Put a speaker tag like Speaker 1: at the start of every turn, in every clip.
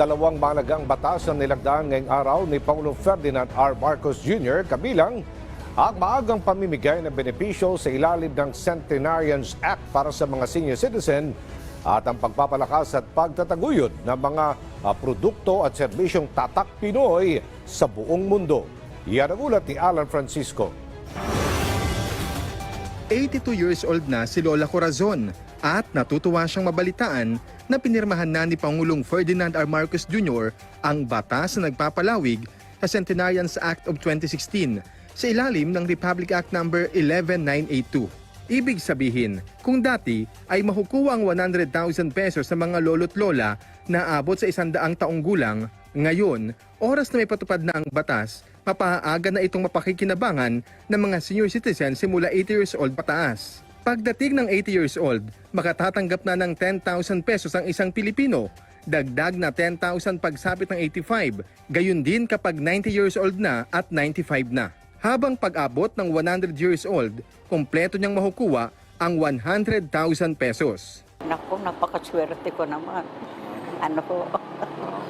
Speaker 1: dalawang mahalagang batas na nilagdaan ngayong araw ni Pangulong Ferdinand R. Marcos Jr. kabilang ang maagang pamimigay ng benepisyo sa ilalim ng Centenarians Act para sa mga senior citizen at ang pagpapalakas at pagtataguyod ng mga ah, produkto at serbisyong tatak Pinoy sa buong mundo. Yan ang ulat ni Alan Francisco.
Speaker 2: 82 years old na si Lola Corazon at natutuwa siyang mabalitaan na pinirmahan na ni Pangulong Ferdinand R. Marcos Jr. ang batas na nagpapalawig sa Centenarians Act of 2016 sa ilalim ng Republic Act No. 11982. Ibig sabihin, kung dati ay makukuha ang 100,000 pesos sa mga lolo't lola na abot sa isandaang taong gulang, ngayon, oras na may patupad na ang batas, mapaaga na itong mapakikinabangan ng mga senior citizens simula 80 years old pataas. Pagdating ng 80 years old, makatatanggap na ng 10,000 pesos ang isang Pilipino. Dagdag na 10,000 pagsapit ng 85. Gayun din kapag 90 years old na at 95 na. Habang pag-abot ng 100 years old, kompleto niyang makukuha ang 100,000 pesos.
Speaker 3: Naku, napakaswerte ko naman. Ano ko,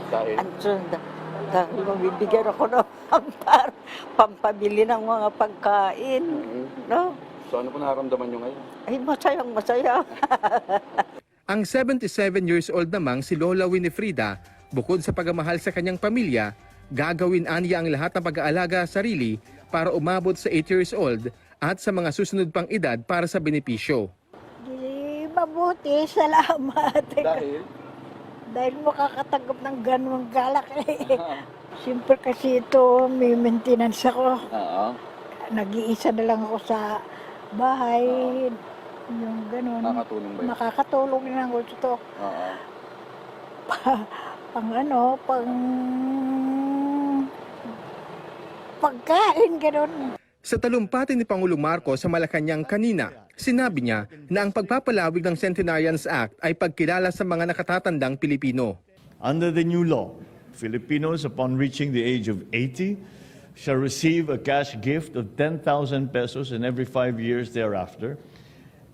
Speaker 4: Dahil.
Speaker 3: Dahil mabibigyan ako ng pampar, pampabili ng mga pagkain. No?
Speaker 4: So ano po nararamdaman nyo ngayon?
Speaker 3: Ay, masayang masaya.
Speaker 2: Ang 77 years old namang si Lola Winifrida, bukod sa pagmamahal sa kanyang pamilya, gagawin aniya ang lahat ng pag-aalaga sa sarili para umabot sa 8 years old at sa mga susunod pang edad para sa benepisyo.
Speaker 5: Di mabuti, salamat.
Speaker 4: Dahil?
Speaker 5: Dahil makakatanggap ng ganung galak eh. Siyempre kasi ito, may maintenance ako.
Speaker 4: Oo.
Speaker 5: Nag-iisa na lang ako sa bahay. Yung ganun.
Speaker 4: Nakakatulong ba yun?
Speaker 5: Makakatulong na ako ito.
Speaker 4: Oo.
Speaker 5: Pang ano, pang... Pagkain, ganun.
Speaker 2: Sa talumpati ni Pangulong Marcos sa Malacanang kanina, sinabi niya na ang pagpapalawig ng Centenarians Act ay pagkilala sa mga nakatatandang Pilipino.
Speaker 6: Under the new law, Filipinos upon reaching the age of 80 shall receive a cash gift of 10,000 pesos in every five years thereafter.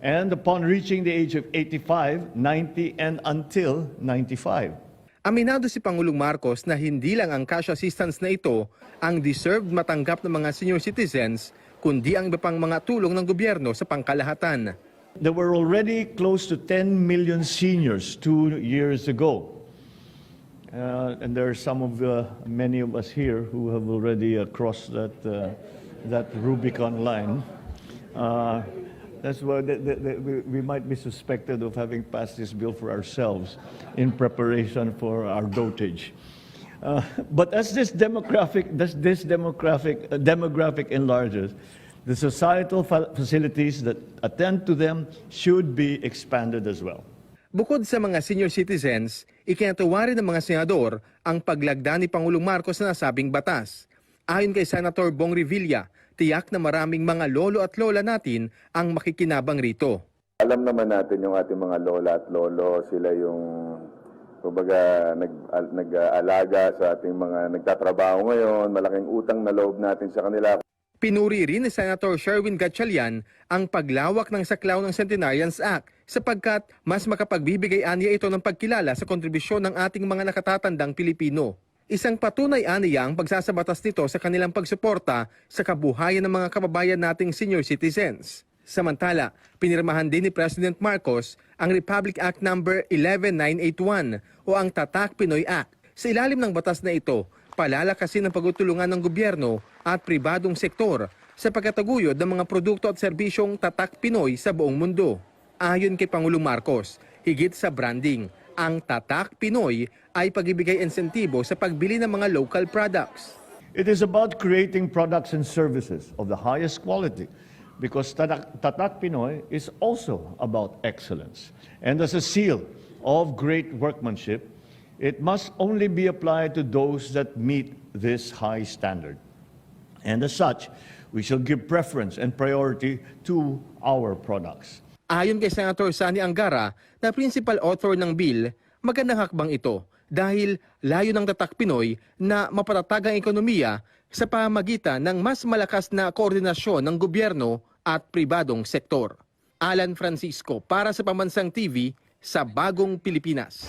Speaker 6: And upon reaching the age of 85, 90, and until 95.
Speaker 2: Aminado si Pangulong Marcos na hindi lang ang cash assistance na ito ang deserved matanggap ng mga senior citizens, kundi ang iba pang mga tulong ng gobyerno sa pangkalahatan.
Speaker 6: There were already close to 10 million seniors two years ago. Uh, and there are some of uh, many of us here who have already uh, crossed that, uh, that Rubicon line. Uh, that's why the, the, the, we, we might be suspected of having passed this bill for ourselves in preparation for our dotage. Uh, but as this demographic, this, this demographic, uh, demographic enlarges, the societal fa- facilities that attend to them should be expanded as well.
Speaker 2: Bukod sa mga senior citizens, ikinatuwa rin ng mga senador ang paglagda ni Pangulong Marcos na nasabing batas. Ayon kay Senator Bong Revilla, tiyak na maraming mga lolo at lola natin ang makikinabang rito.
Speaker 7: Alam naman natin yung ating mga lola at lolo, sila yung kumbaga nag, al- nag-aalaga sa ating mga nagtatrabaho ngayon, malaking utang na loob natin sa kanila.
Speaker 2: Pinuri rin ni Senator Sherwin Gatchalian ang paglawak ng saklaw ng Centenarians Act sapagkat mas makapagbibigay aniya ito ng pagkilala sa kontribusyon ng ating mga nakatatandang Pilipino. Isang patunay aniya ang pagsasabatas nito sa kanilang pagsuporta sa kabuhayan ng mga kababayan nating senior citizens. Samantala, pinirmahan din ni President Marcos ang Republic Act No. 11981 o ang Tatak Pinoy Act. Sa ilalim ng batas na ito, palalakasin ang pagtutulungan ng gobyerno at pribadong sektor sa pagkataguyod ng mga produkto at serbisyong tatak Pinoy sa buong mundo. Ayon kay Pangulong Marcos, higit sa branding, ang tatak Pinoy ay pagbibigay insentibo sa pagbili ng mga local products.
Speaker 6: It is about creating products and services of the highest quality because Tatak, Tatak Pinoy is also about excellence. And as a seal of great workmanship, it must only be applied to those that meet this high standard. And as such, we shall give preference and priority to our products.
Speaker 2: Ayon kay Senator Sani Angara na principal author ng bill, magandang hakbang ito dahil layo ng tatak Pinoy na mapatatag ang ekonomiya sa pamagitan ng mas malakas na koordinasyon ng gobyerno at pribadong sektor. Alan Francisco para sa Pamansang TV sa Bagong Pilipinas.